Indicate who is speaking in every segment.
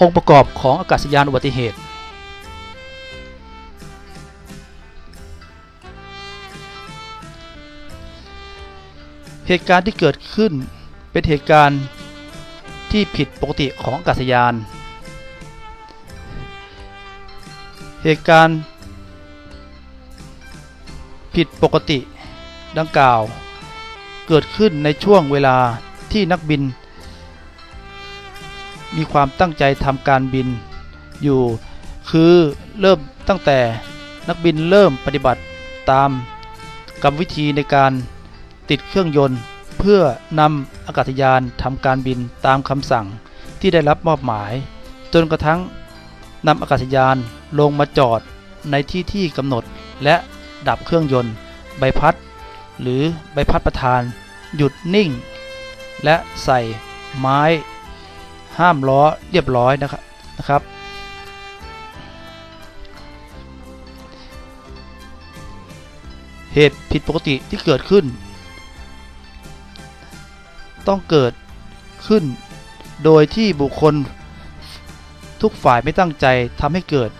Speaker 1: องค์ประกอบของอากาศยานอุบัติเหตุ เหตุการณ์ที่เกิดขึ้นเป็นเหตุการณ์ที่ผิดปกติของอากาศยาน เหตุการณ์ผิดปกติดังกล่าว เกิดขึ้นในช่วงเวลาที่นักบิน มีความตั้งใจทำการบินอยู่ คือเริ่มตั้งแต่นักบินเริ่มปฏิบัติตามกรรมวิธีในการติดเครื่องยนต์ เพื่อนำอากาศยานทำการบินตามคำสั่งที่ได้รับมอบหมาย จนกระทั่งนำอากาศยานลงมาจอดในที่ที่กำหนดและดับเครื่องยนต์ ใบพัด หรือใบพัดประธาน หยุดนิ่ง และใส่ไม้ ห้ามล้อเรียบร้อยนะครับนะครับเหตุผิดปกติที่เกิดขึ้น ต้องเกิดขึ้น โดยที่บุคคลทุกฝ่ายไม่ตั้งใจทำให้เกิด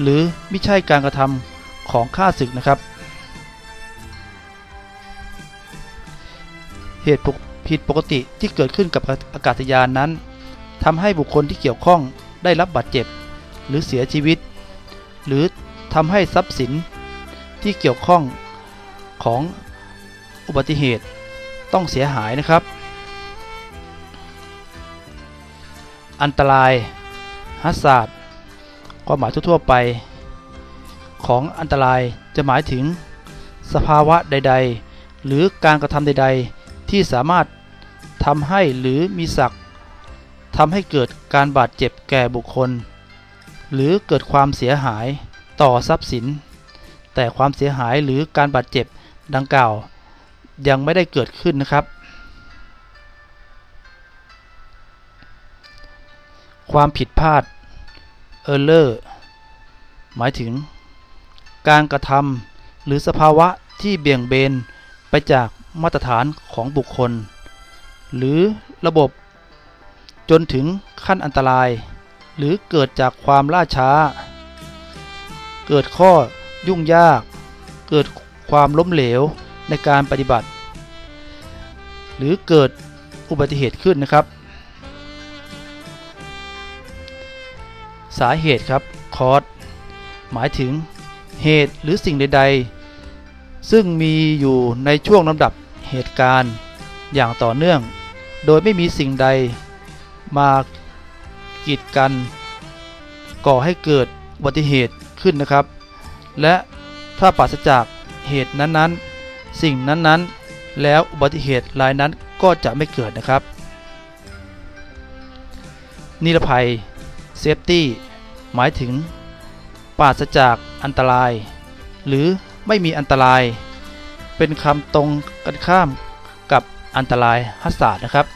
Speaker 1: หรือไม่ใช่การกระทำของข้าศึกนะครับ เหตุผิดปกติที่เกิดขึ้นกับอากาศยานนั้น ทำให้บุคคลที่เกี่ยวข้องได้รับบาดเจ็บ หรือเสียชีวิต หรือทำให้ทรัพย์สินที่เกี่ยวข้องของอุบัติเหตุต้องเสียหายนะครับ อันตรายฮัสซาดความหมายทั่วๆไป ของอันตรายจะหมายถึง สภาวะใด ๆ หรือการกระทำใด ๆ ที่สามารถทำให้หรือมีศัก ทำให้เกิดการบาดเจ็บแก่บุคคล หรือเกิดความเสียหายต่อทรัพย์สิน แต่ความเสียหายหรือการบาดเจ็บดังกล่าว ยังไม่ได้เกิดขึ้นนะครับ ความผิดพลาด error หมายถึง การกระทำหรือสภาวะที่เบี่ยงเบนไปจากมาตรฐานของบุคคล หรือระบบ จนถึงขั้นอันตราย หรือเกิดจากความล่าช้า เกิดข้อยุ่งยาก เกิดความล้มเหลวในการปฏิบัติ หรือเกิดอุบัติเหตุขึ้นนะครับ สาเหตุครับคอสหมายถึงเหตุหรือสิ่งใด ๆ ซึ่งมีอยู่ในช่วงลำดับเหตุการณ์อย่างต่อเนื่อง โดยไม่มีสิ่งใด มากีดกัน ก่อให้เกิดอุบัติเหตุขึ้นนะครับ และถ้าปราศจากเหตุนั้นๆ สิ่งนั้นๆ แล้วอุบัติเหตุรายนั้นก็จะไม่เกิดนะครับ นิรภัยเซฟตี้หมายถึงปราศจากอันตราย หรือไม่มีอันตราย เป็นคำตรงกันข้ามกับอันตรายฮัสซาดนะครับ